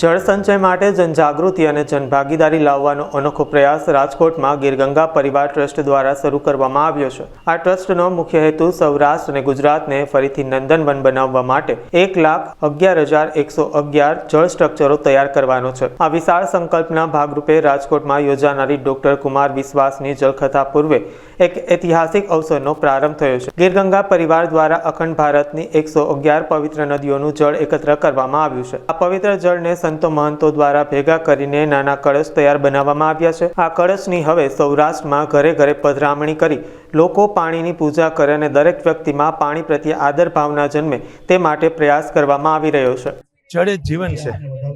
જળ સંચય માટે જનજાગૃતિ અને જનભાગીદારી લાવવાનો અનોખો પ્રયાસ રાજકોટમાં ગીરગંગા પરિવાર ટ્રસ્ટ દ્વારા શરૂ કરવામાં આવ્યો છે. આ ટ્રસ્ટનો મુખ્ય હેતુ સૌરાષ્ટ્ર અને ગુજરાતને ફરીથી નંદનવન બનાવવા માટે એક લાખ અગિયાર હજાર એકસો અગિયાર જળ સ્ટ્રક્ચરો તૈયાર કરવાનો છે. આ વિશાળ સંકલ્પના ભાગરૂપે રાજકોટમાં યોજાનારી ડોક્ટર કુમાર વિશ્વાસની જળકથા પૂર્વે એક ઐતિહાસિક અવસરનો પ્રારંભ થયો છે. ગીરગંગા પરિવાર દ્વારા અખંડ ભારતની એકસો અગિયાર પવિત્ર નદીઓનું જળ એકત્ર કરવામાં આવ્યું છે. આ પવિત્ર જળને સંતો મહંતો દ્વારા ભેગા કરીને નાના કળશ તૈયાર બનાવવામાં આવ્યા છે. આ કળશની હવે સૌરાષ્ટ્રમાં ઘરે ઘરે પધરામણી કરી લોકો પાણીની પૂજા કરે અને દરેક વ્યક્તિમાં પાણી પ્રત્યે આદર ભાવના જન્મે તે માટે પ્રયાસ કરવામાં આવી રહ્યો છે. જળ જીવન છે.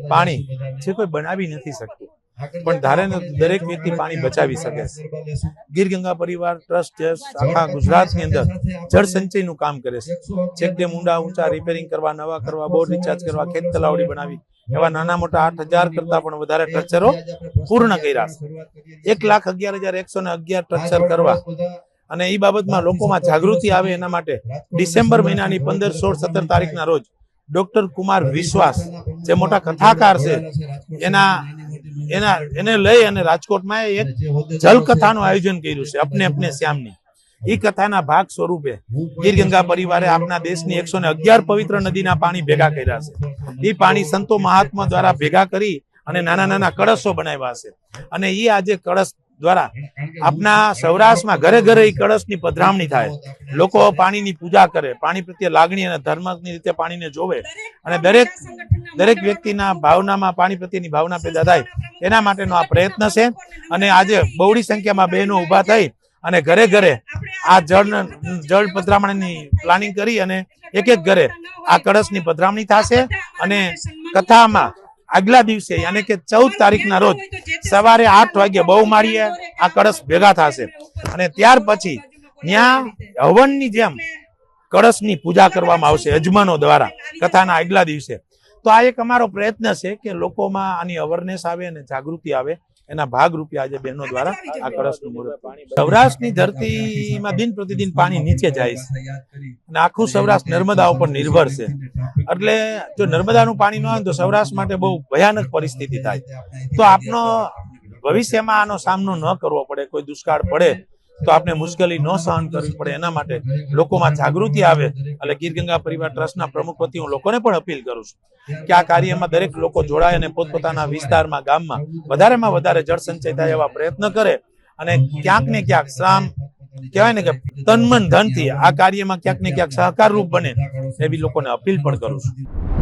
પાણી જે કોઈ બનાવી નથી શકતું. પણ ધારે દરેક વ્યક્તિ પાણી બચાવી શકે. છે. ગીર ગંગા પરિવાર ટ્રસ્ટ છે આખા ગુજરાતની અંદર જળ સંચયનું કામ કરે છે. ડેમ ઊંડા ઊંચા રિપેરિંગ કરવા નવા કરવા બોર રિચાર્જ કરવા ખેત તલાવડી બનાવી. એવા નાના મોટા આઠ હજાર કરતા પણ વધારે સ્ટ્રક્ચરો પૂર્ણ કર્યા છે. એક લાખ અગિયાર હજાર એકસો ને અગિયાર સ્ટ્રક્ચર કરવા. અને એ બાબતમાં લોકોમાં જાગૃતિ આવે એના માટે ડિસેમ્બર મહિનાની પંદર સોળ સત્તર તારીખના રોજ ડોક્ટર કુમાર વિશ્વાસ જે મોટા કથાકાર છે એના એના એને લઈ અને રાજકોટમાં એક જલકથાનું આયોજન કર્યું છે અપને અપને શ્યામની. એ કથાના ભાગ સ્વરૂપે ગીર ગંગા પરિવારે આપણા દેશની એકસો ને અગિયાર પવિત્ર નદીના પાણી ભેગા કર્યા છે. એ પાણી સંતો મહાત્મા દ્વારા ભેગા કરી અને નાના નાના કળશો બનાવ્યા છે. અને એ આજે કળશ દ્વારા આપના સૌરાષ્ટ્રમાં ઘરે ઘરે એ કળશની પધરામણી થાય. લોકો પાણીની પૂજા કરે પાણી પ્રત્યે લાગણી અને ધર્મની રીતે પાણીને જોવે. અને દરેક દરેક વ્યક્તિના ભાવનામાં, પાણી પ્રત્યેની ભાવના પેદા થાય, એના માટેનો આ પ્રયત્ન છે. અને આજે બહોળી સંખ્યામાં બહેનો ઊભા થઈ અને ઘરે ઘરે આ જળ જળ પધરામણીની પ્લાનિંગ કરી અને એક એક ઘરે આ કળશની પધરામણી થશે. અને કથામાં આગલા દિવસે યાની કે ચૌદ તારીખના રોજ સવારે આઠ વાગે બહુ માળીએ આ કળશ ભેગા થશે. અને ત્યાર પછી ત્યાં હવનની જેમ કળશની પૂજા કરવામાં આવશે, યજમાનો દ્વારા કથાના આગલા દિવસે. તો આ એક અમારો પ્રયત્ન છે કે લોકોમાં આની અવેરનેસ આવે અને જાગૃતિ આવે. એના ભાગરૂપે આજે બહેનો દ્વારા આ કળશનું મુહૂર્ત સૌરાષ્ટ્રની ધરતીમાં દિન પ્રતિદિન પાણી નીચે જાય છે. અને આખું સૌરાષ્ટ્ર નર્મદા ઉપર નિર્ભર છે. એટલે જો નર્મદાનું પાણી ન આવે તો સૌરાષ્ટ્ર માટે બહુ ભયાનક પરિસ્થિતિ થાય. તો આપનો ભવિષ્યમાં આનો સામનો ન કરવો પડે કોઈ દુષ્કાળ પડે તો આપણે મુશ્કેલી ન સહન કરવી પડે એના માટે લોકોમાં જાગૃતિ આવે એટલે ગીર ગંગા પરિવાર ટ્રસ્ટના પ્રમુખ વતી હું લોકોને પણ અપીલ કરું છું કે આ કાર્યમાં દરેક લોકો જોડાય અને પોતપોતાના વિસ્તારમાં, ગામમાં વધારેમાં વધારે જળ સંચય થાય એવા પ્રયત્ન કરે અને ક્યાંક ને ક્યાંક શ્રામ કહેવાય ને કે તન મન ધનથી આ કાર્યમાં ક્યાંક ને ક્યાંક સહકાર રૂપ બને એવી લોકોને અપીલ પણ કરું છું.